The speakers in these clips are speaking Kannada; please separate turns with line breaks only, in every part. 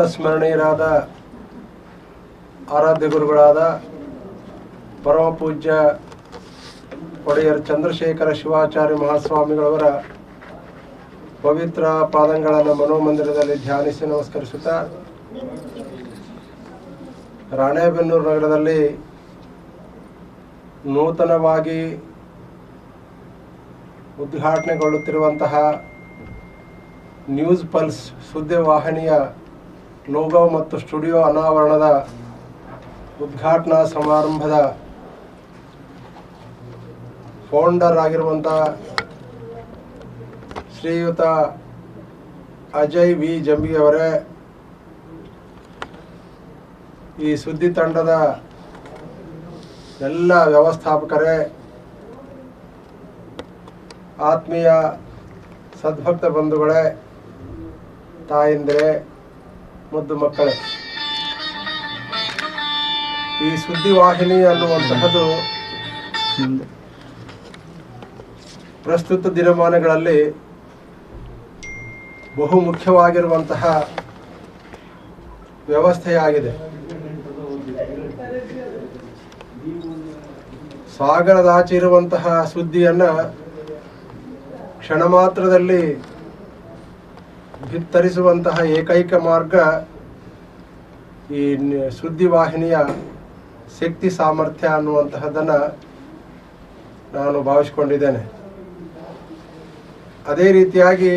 ಪ್ರಾತಸ್ಮರಣೀಯರಾದ ಆರಾಧ್ಯ ಗುರುಗಳಾದ ಪರಮ ಪೂಜ್ಯ ಒಡೆಯರ್ ಚಂದ್ರಶೇಖರ ಶಿವಾಚಾರ್ಯ ಮಹಾಸ್ವಾಮಿಗಳವರ ಪವಿತ್ರ ಪಾದಂಗಳನ್ನು ಮನೋಮಂದಿರದಲ್ಲಿ ಧ್ಯಾನಿಸಿ ನಮಸ್ಕರಿಸುತ್ತಾ, ರಾಣೆಬೆನ್ನೂರು ನಗರದಲ್ಲಿ ನೂತನವಾಗಿ ಉದ್ಘಾಟನೆಗೊಳ್ಳುತ್ತಿರುವಂತಹ ನ್ಯೂಸ್ ಪಲ್ಸ್ ಸುದ್ದಿವಾಹಿನಿಯ ಲೋಗೋ ಮತ್ತು ಸ್ಟುಡಿಯೋ ಅನಾವರಣದ ಉದ್ಘಾಟನಾ ಸಮಾರಂಭದ ಫೌಂಡರ್ ಆಗಿರುವಂಥ ಶ್ರೀಯುತ ಅಜಯ್ ವಿ. ಜಂಬಿಯವರೇ ಈ ಸುದ್ದಿ ತಂಡದ ಎಲ್ಲ ವ್ಯವಸ್ಥಾಪಕರೇ, ಆತ್ಮೀಯ ಸದ್ಭಕ್ತ ಬಂಧುಗಳೇ, ತಾಯಂದಿರೇ ಮುದ್ದು ಮಕ್ಕಳೇ, ಈ ಸುದ್ದಿವಾಹಿನಿ ಅನ್ನುವಂತಹದ್ದು ಪ್ರಸ್ತುತ ದಿನಮಾನಗಳಲ್ಲಿ ಬಹು ಮುಖ್ಯವಾಗಿರುವಂತಹ ವ್ಯವಸ್ಥೆಯಾಗಿದೆ. ಸಾಗರದಾಚೆ ಇರುವಂತಹ ಸುದ್ದಿಯನ್ನು ಕ್ಷಣ ಮಾತ್ರದಲ್ಲಿ ಭಿತ್ತರಿಸುವಂತಹ ಏಕೈಕ ಮಾರ್ಗ ಈ ಸುದ್ದಿವಾಹಿನಿಯ ಶಕ್ತಿ, ಸಾಮರ್ಥ್ಯ ಅನ್ನುವಂತಹದನ್ನು ನಾನು ಭಾವಿಸ್ಕೊಂಡಿದ್ದೇನೆ. ಅದೇ ರೀತಿಯಾಗಿ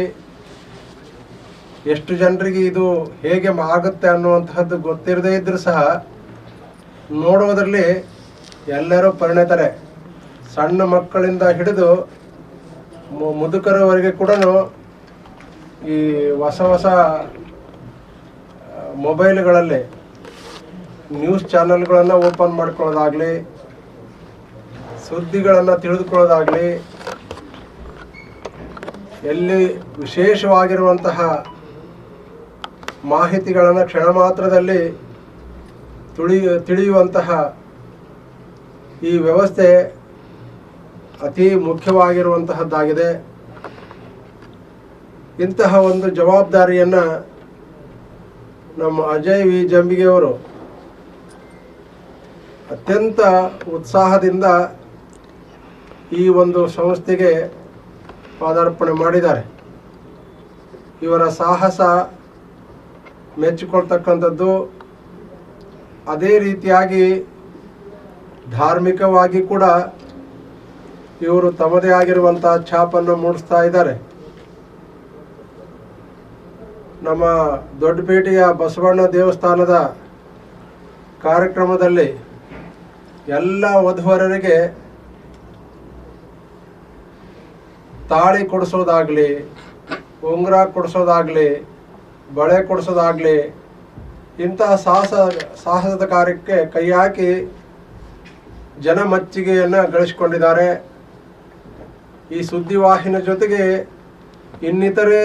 ಎಷ್ಟು ಜನರಿಗೆ ಇದು ಹೇಗೆ ಆಗುತ್ತೆ ಅನ್ನುವಂತಹದ್ದು ಗೊತ್ತಿರದೇ ಇದ್ರೂ ಸಹ ನೋಡುವುದರಲ್ಲಿ ಎಲ್ಲರೂ ಪರಿಣಿತರೆ ಸಣ್ಣ ಮಕ್ಕಳಿಂದ ಹಿಡಿದು ಮುದುಕರವರೆಗೆ ಕೂಡ ಈ ಹೊಸ ಹೊಸ ಮೊಬೈಲ್ಗಳಲ್ಲಿ ನ್ಯೂಸ್ ಚಾನೆಲ್ಗಳನ್ನು ಓಪನ್ ಮಾಡ್ಕೊಳ್ಳೋದಾಗಲಿ, ಸುದ್ದಿಗಳನ್ನು ತಿಳಿದುಕೊಳ್ಳೋದಾಗಲಿ, ಎಲ್ಲಿ ವಿಶೇಷವಾಗಿರುವಂತಹ ಮಾಹಿತಿಗಳನ್ನು ಕ್ಷಣ ಮಾತ್ರದಲ್ಲಿ ತುಳಿ, ತಿಳಿಯುವಂತಹ ಈ ವ್ಯವಸ್ಥೆ ಅತಿ ಮುಖ್ಯವಾಗಿರುವಂತಹದ್ದಾಗಿದೆ. ಇಂತಹ ಒಂದು ಜವಾಬ್ದಾರಿಯನ್ನು ನಮ್ಮ ಅಜಯ್ ವಿ. ಜಂಬಿಗೆಯವರು ಅತ್ಯಂತ ಉತ್ಸಾಹದಿಂದ ಈ ಒಂದು ಸಂಸ್ಥೆಗೆ ಪಾದಾರ್ಪಣೆ ಮಾಡಿದ್ದಾರೆ. ಇವರ ಸಾಹಸ ಮೆಚ್ಚಿಕೊಳ್ತಕ್ಕಂಥದ್ದು ಅದೇ ರೀತಿಯಾಗಿ ಧಾರ್ಮಿಕವಾಗಿ ಕೂಡ ಇವರು ತಮ್ಮದೇ ಆಗಿರುವಂಥ ಛಾಪನ್ನು ಮೂಡಿಸ್ತಾ ಇದ್ದಾರೆ. ನಮ್ಮ ದೊಡ್ಡಪೇಟೆಯ ಬಸವಣ್ಣ ದೇವಸ್ಥಾನದ ಕಾರ್ಯಕ್ರಮದಲ್ಲಿ ಎಲ್ಲ ವಧುವರರಿಗೆ ತಾಳಿ ಕೊಡಿಸೋದಾಗಲಿ, ಉಂಗುರ ಕೊಡಿಸೋದಾಗಲಿ, ಬಳೆ ಕೊಡಿಸೋದಾಗಲಿ ಇಂತಹ ಸಾಹಸ, ಸಾಹಸದ ಕಾರ್ಯಕ್ಕೆ ಕೈ ಹಾಕಿ ಜನ ಮೆಚ್ಚುಗೆಯನ್ನು ಗಳಿಸಿಕೊಂಡಿದ್ದಾರೆ. ಈ ಸುದ್ದಿವಾಹಿನಿ ಜೊತೆಗೆ ಇನ್ನಿತರೆ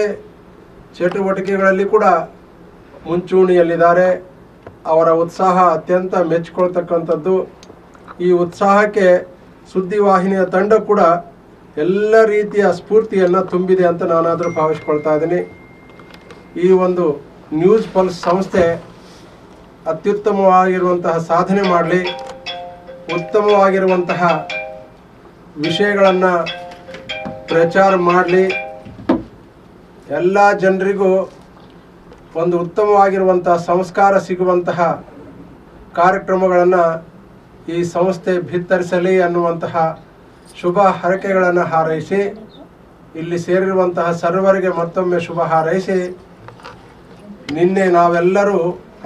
ಚಟುವಟಿಕೆಗಳಲ್ಲಿ ಕೂಡ ಮುಂಚೂಣಿಯಲ್ಲಿದ್ದಾರೆ. ಅವರ ಉತ್ಸಾಹ ಅತ್ಯಂತ ಮೆಚ್ಚಿಕೊಳ್ತಕ್ಕಂಥದ್ದು. ಈ ಉತ್ಸಾಹಕ್ಕೆ ಸುದ್ದಿವಾಹಿನಿಯ ತಂಡ ಕೂಡ ಎಲ್ಲ ರೀತಿಯ ಸ್ಫೂರ್ತಿಯನ್ನು ತುಂಬಿದೆ ಅಂತ ನಾನಾದರೂ ಭಾವಿಸ್ಕೊಳ್ತಾ ಇದ್ದೀನಿ. ಈ ಒಂದು ನ್ಯೂಸ್ ಪಲ್ಸ್ ಸಂಸ್ಥೆ ಅತ್ಯುತ್ತಮವಾಗಿರುವಂತಹ ಸಾಧನೆ ಮಾಡಲಿ. ಉತ್ತಮವಾಗಿರುವಂತಹ ವಿಷಯಗಳನ್ನು ಪ್ರಚಾರ ಮಾಡಲಿ. ಎಲ್ಲ ಜನರಿಗೂ ಒಂದು ಉತ್ತಮವಾಗಿರುವಂತಹ ಸಂಸ್ಕಾರ ಸಿಗುವಂತಹ ಕಾರ್ಯಕ್ರಮಗಳನ್ನು ಈ ಸಂಸ್ಥೆ ಭಿತ್ತರಿಸಲಿ ಅನ್ನುವಂತಹ ಶುಭ ಹರಕೆಗಳನ್ನು ಹಾರೈಸಿ, ಇಲ್ಲಿ ಸೇರಿರುವಂತಹ ಸರ್ವರಿಗೆ ಮತ್ತೊಮ್ಮೆ ಶುಭ ಹಾರೈಸಿ, ನಿನ್ನೆ ನಾವೆಲ್ಲರೂ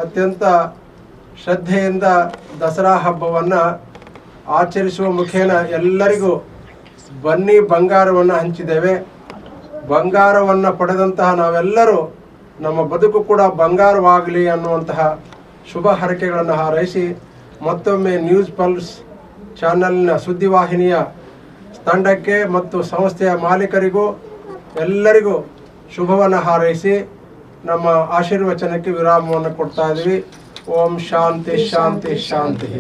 ಅತ್ಯಂತ ಶ್ರದ್ಧೆಯಿಂದ ದಸರಾ ಹಬ್ಬವನ್ನು ಆಚರಿಸುವ ಮುಖೇನ ಎಲ್ಲರಿಗೂ ಬನ್ನಿ ಬಂಗಾರವನ್ನು ಹಂಚಿದ್ದೇವೆ. ಬಂಗಾರವನ್ನು ಪಡೆದಂತಹ ನಾವೆಲ್ಲರೂ ನಮ್ಮ ಬದುಕು ಕೂಡ ಬಂಗಾರವಾಗಲಿ ಅನ್ನುವಂತಹ ಶುಭ ಹರಕೆಗಳನ್ನು ಹಾರೈಸಿ ಮತ್ತೊಮ್ಮೆ ನ್ಯೂಸ್ ಪಲ್ಸ್ ಚಾನೆಲ್ನ ಸುದ್ದಿವಾಹಿನಿಯ ತಂಡಕ್ಕೆ ಮತ್ತು ಸಂಸ್ಥೆಯ ಮಾಲೀಕರಿಗೂ ಎಲ್ಲರಿಗೂ ಶುಭವನ್ನು ಹಾರೈಸಿ ನಮ್ಮ ಆಶೀರ್ವಚನಕ್ಕೆ ವಿರಾಮವನ್ನು ಕೊಡ್ತಾ ಇದ್ದೀವಿ. ಓಂ ಶಾಂತಿ ಶಾಂತಿ ಶಾಂತಿ.